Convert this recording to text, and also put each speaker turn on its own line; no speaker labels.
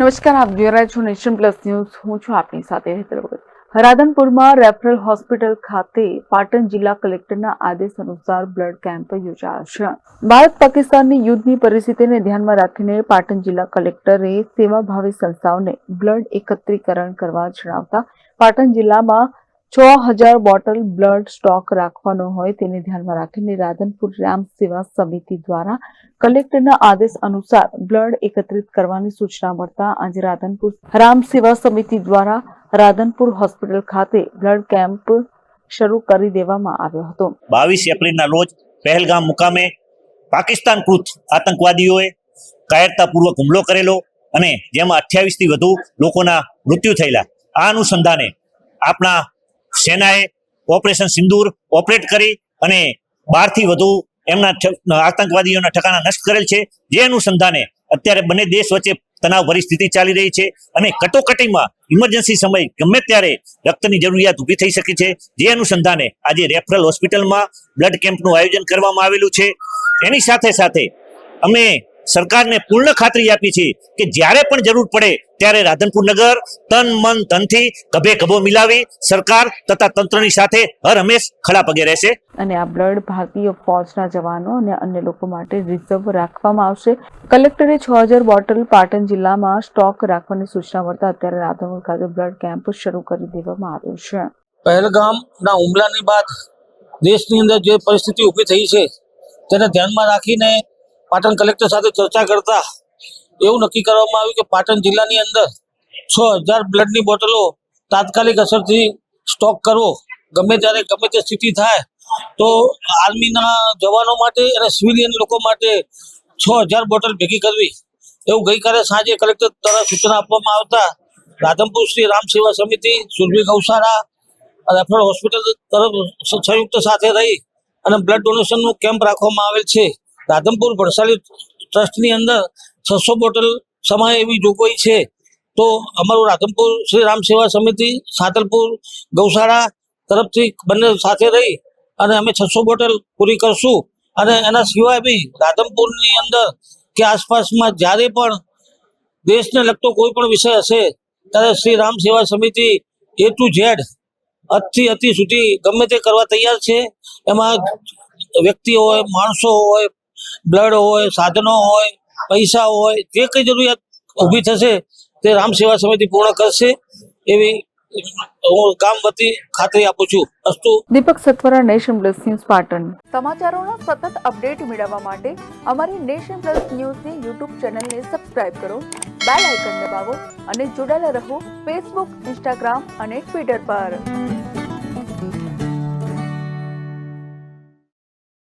નમસ્કાર, આપ જોઈ રહ્યા છો નેશન પ્લસ ન્યૂઝ. હું છું આપની સાથે હેતર ભગત. રાધનપુરમાં રેફરલ હોસ્પિટલ ખાતે પાટણ જિલ્લા કલેક્ટરના આદેશ અનુસાર બ્લડ કેમ્પ યોજાશે. ભારત પાકિસ્તાનની યુદ્ધની પરિસ્થિતિને ધ્યાનમાં રાખીને પાટણ જિલ્લા કલેક્ટરે સેવાભાવી સંસ્થાઓને બ્લડ એકત્રીકરણ કરવા જણાવતા પાટણ જિલ્લામાં છ હજાર બોટલ બ્લડ સ્ટોક રાખવાનો હોય તેને ધ્યાનમાં રાખીને રાધનપુર રામ સેવા સમિતિ દ્વારા કલેક્ટરના આદેશ અનુસાર બ્લડ એકત્રિત કરવાની સૂચના મળતા આજે રાધનપુર રામ સેવા સમિતિ દ્વારા રાધનપુર હોસ્પિટલ ખાતે બ્લડ કેમ્પ શરૂ કરી દેવામાં આવ્યો હતો.
બાવીસ એપ્રિલના રોજ પહેલગામ મુકામે પાકિસ્તાન કૃત આતંકવાદીઓએ કાયરતાપૂર્વક હુમલો કરેલો અને જેમાં અઠ્યાવીસથી વધુ લોકોના મૃત્યુ થયેલા. આ અનુસંધાને આપણા સેનાએ ઓપરેશન સિંદૂર ઓપરેટ કરી અને બારથી વધુ એમના આતંકવાદીઓના ઠકાણા નષ્ટ કરેલ છે. જે અનુસંધાને અત્યારે બંને દેશ વચ્ચે તણાવ પરિસ્થિતિ ચાલી રહી છે અને કટોકટીમાં ઇમરજન્સી સમય ગમે ત્યારે રક્તની જરૂરિયાત ઊભી થઈ શકે છે. જે અનુસંધાને આજે રેફરલ હોસ્પિટલમાં બ્લડ કેમ્પનું આયોજન કરવામાં આવેલું છે. એની સાથે સાથે અમે સરકારને પૂર્ણ ખાતરી આપી છે કે જ્યારે પણ જરૂર પડે ત્યારે રાધનપુર નગર તન મન ધનથી ગભે ગભો મિલાવી સરકાર તથા તંત્રની સાથે હર હંમેશ ખડા પગે રહેશે.
અને આ બ્લડ ભારતીય ફોજના જવાનો અને અન્ય લોકો માટે રિઝર્વ રાખવામાં આવશે. કલેક્ટરે છ હજાર બોટલ પાટણ જિલ્લામાં સ્ટોક રાખવાની સૂચના મળતા અત્યારે રાધનપુર ખાતે બ્લડ કેમ્પ શરૂ કરી દેવામાં આવ્યો છે.
પહેલગામના હુમલાની બાદ દેશની અંદર જે પરિસ્થિતિ ઊભી થઈ છે તેને ધ્યાનમાં રાખીને પાટણ કલેક્ટર સાથે ચર્ચા કરતા એવું નક્કી કરવામાં આવ્યું કે પાટણ જિલ્લાની અંદર છ હજાર બ્લડની બોટલો તાત્કાલિક અસરથી સ્ટોક કરવો ગમે ત્યારે, ગમે તે સ્થિતિ થાય તો આર્મીના જવાનો માટે અને સિવિલિયન લોકો માટે છ હજાર બોટલ ભેગી કરવી. એવું ગઈકાલે સાંજે કલેક્ટર દ્વારા સૂચના આપવામાં આવતા રાધનપુર શ્રી રામ સેવા સમિતિ, સુરભી ગૌશાળા રેફરલ હોસ્પિટલ તરફ સંયુક્ત સાથે રહી અને બ્લડ ડોનેશનનું કેમ્પ રાખવામાં આવેલ છે. રાધનપુર ભણસાલી ટ્રસ્ટની અંદર છસો બોટલ સમાય એવી જોગવાઈ છે. તો અમારું રાધમપુર શ્રી રામ સેવા સમિતિ સાતલપુર ગૌશાળા તરફથી બંને સાથે રહી અને અમે છસો બોટલ પૂરી કરશું. અને એના સિવાય બી રાધમપુરની અંદર કે આસપાસમાં જ્યારે પણ દેશને લગતો કોઈ પણ વિષય હશે, ત્યારે શ્રી રામ સેવા સમિતિ એ ટુ ઝેડ અતિ અતિ સુધી ગમે તે કરવા તૈયાર છે. એમાં વ્યક્તિ હોય, માણસો હોય બ્લડ હોય સાધનો હોય પૈસા હોય જે કઈ જરૂરિયાત ઊભી થશે તે રામ સેવા સમિતિ પૂર્ણ કરશે એવી હું કામ વતી ખાતરી આપું છું. અસ્તુ.
Deepak Satvara nation plus news Patan. સમાચારોના સતત અપડેટ મેળવવા માટે અમારી નેશન પ્લસ ન્યૂઝની યુટ્યુબ ચેનલને સબસ્ક્રાઇબ કરો બેલ આઇકન દબાવો અને જોડાયેલા રહો ફેસબુક ઇન્સ્ટાગ્રામ અને ટ્વિટર પર.